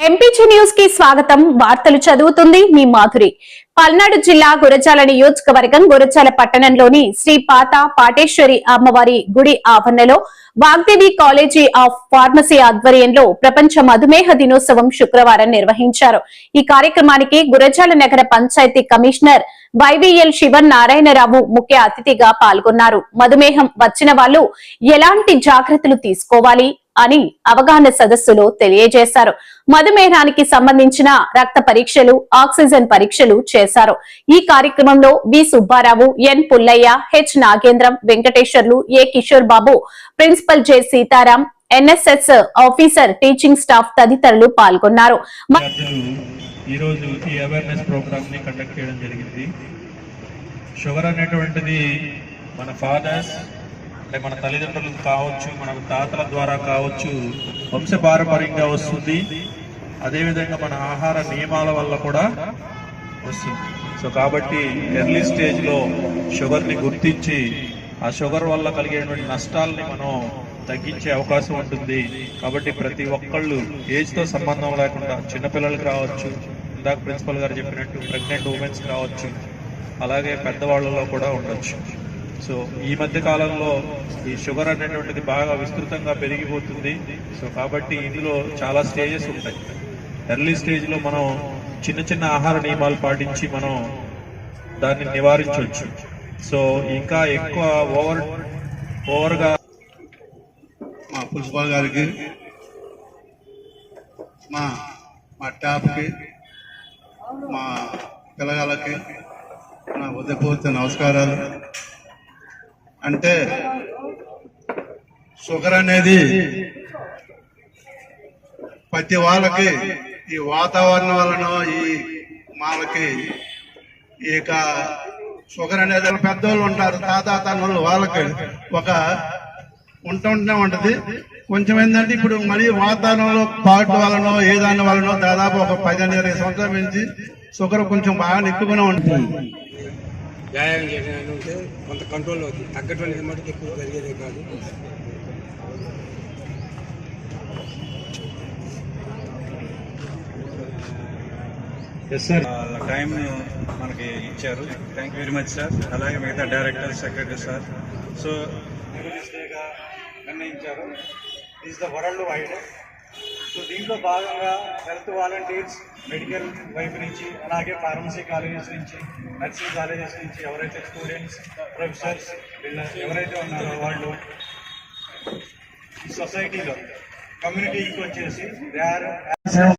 MPG న్యూస్కి స్వాగతం. వార్తలు చదువుతుంది మీ మాధురి. పల్నాడు జిల్లా గురజాల నియోజకవర్గం గురజాల పట్టణంలోని శ్రీ పాత పాటేశ్వరి అమ్మవారి గుడి ఆవరణలో వాగ్దేవి కాలేజీ ఆఫ్ ఫార్మసీ ఆధ్వర్యంలో ప్రపంచ మధుమేహ దినోత్సవం శుక్రవారం నిర్వహించారు. ఈ కార్యక్రమానికి గురజాల నగర పంచాయతీ కమిషనర్ వైవిఎల్ శివన్ నారాయణరావు ముఖ్య అతిథిగా పాల్గొన్నారు. మధుమేహం వచ్చిన వాళ్ళు ఎలాంటి జాగ్రత్తలు తీసుకోవాలి? అని అవగాహన సదస్సులో తెలియజేశారు. మధుమేహానికి సంబంధించిన రక్త పరీక్షలు ఆక్సిజన్ పరీక్షలు చేశారు. ఈ కార్యక్రమంలో V Subbarao N Pullaiah H Nagendram Venkateswarlu A Kishore Babu principal J Sitaram NSS officer teaching staff తదితరులు పాల్గొన్నారు. ఈరోజు ఈ అవేర్నెస్ ప్రోగ్రామ్ని కండక్ట్ చేయడం జరిగింది. షుగర్ అనేటువంటిది మన ఫాదర్స్ అంటే మన తల్లిదండ్రులు కావచ్చు మన తాతల ద్వారా కావచ్చు వంశపారంపర్యంగా వస్తుంది. అదేవిధంగా మన ఆహార నియమాల వల్ల కూడా వస్తుంది. సో కాబట్టి ఎర్లీ స్టేజ్లో షుగర్ని గుర్తించి ఆ షుగర్ వల్ల కలిగేటువంటి నష్టాలని మనం తగ్గించే అవకాశం ఉంటుంది. కాబట్టి ప్రతి ఒక్కళ్ళు ఏజ్తో సంబంధం లేకుండా చిన్నపిల్లలకి రావచ్చు ఇందాక ప్రిన్సిపల్ గారు చెప్పినట్టు ప్రెగ్నెంట్ ఉమెన్స్ రావచ్చు అలాగే పెద్దవాళ్ళలో కూడా ఉండొచ్చు. సో ఈ మధ్య కాలంలో ఈ షుగర్ అనేటువంటిది బాగా విస్తృతంగా పెరిగిపోతుంది. సో కాబట్టి ఇందులో చాలా స్టేజెస్ ఉంటాయి. ఎర్లీ స్టేజ్లో మనం చిన్న చిన్న ఆహార నియమాలు పాటించి మనం దాన్ని నివారించవచ్చు. సో ఇంకా ఎక్కువ ఓవర్ ఓవర్గా మా పుష్ప గారికి మా మా ట్యాప్కి మా పిల్లగాళ్ళకి నా ఉదయపూర్తి నమస్కారాలు. అంటే షుగర్ అనేది ప్రతి వాళ్ళకి ఈ వాతావరణం వలన ఈ వాళ్ళకి ఇక షుగర్ అనేది పెద్దోళ్ళు ఉంటారు తాత తన్నులు వాళ్ళకి ఒక ఉంటుంటూనే ఉంటది. కొంచెం ఏంటంటే ఇప్పుడు మరీ వాతావరణంలో పాటు వలనో ఏదాని వలనో దాదాపు ఒక పదిహేను ఇరవై సంవత్సరాల నుంచి షుగర్ కొంచెం బాగా ఎక్కువగానే ఉంటుంది. వ్యాయామం చేయడం ఉంటే కొంత కంట్రోల్ అవుతుంది. తగ్గటువంటిది మటుకు ఎక్కువ జరిగేదే కాదు. ఎస్ సార్ టైం మనకి ఇచ్చారు. Thank you very much sir అలాగే మిగతా డైరెక్టర్ సెక్రటరీ సార్ సో నిర్ణయించారు. Is the world wide so దీంట్లో భాగంగా హెల్త్ వాలంటీర్స్ మెడికల్ వైపు నుంచి అలాగే ఫార్మసీ కాలేజెస్ నుంచి నర్సింగ్ కాలేజెస్ నుంచి ఎవరైతే స్టూడెంట్స్ ప్రొఫెసర్స్ వీళ్ళ ఎవరైతే ఉన్నారో వాళ్ళు సొసైటీలో కమ్యూనిటీకి వచ్చేసి దే ఆర్